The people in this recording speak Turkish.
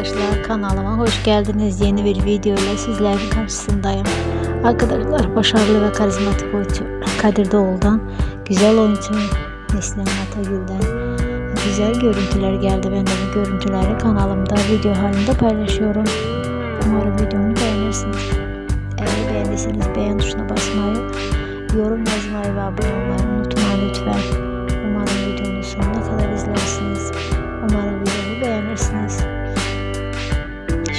arkadaşlar kanalıma hoş geldiniz. Yeni bir video ile sizlerin karşısındayım. Arkadaşlar başarılı ve karizmatik oyuncu Kadir Doğul'dan güzel oyuncu Neslihan Atagül'den güzel görüntüler geldi. Ben de bu görüntüleri kanalımda video halinde paylaşıyorum. Umarım videomu beğenirsiniz. Eğer beğendiyseniz beğen tuşuna basmayı, yorum yazmayı ve abone olmayı unutmayın lütfen. Umarım videonun sonuna kadar izlersiniz. Umarım videomu beğenirsiniz.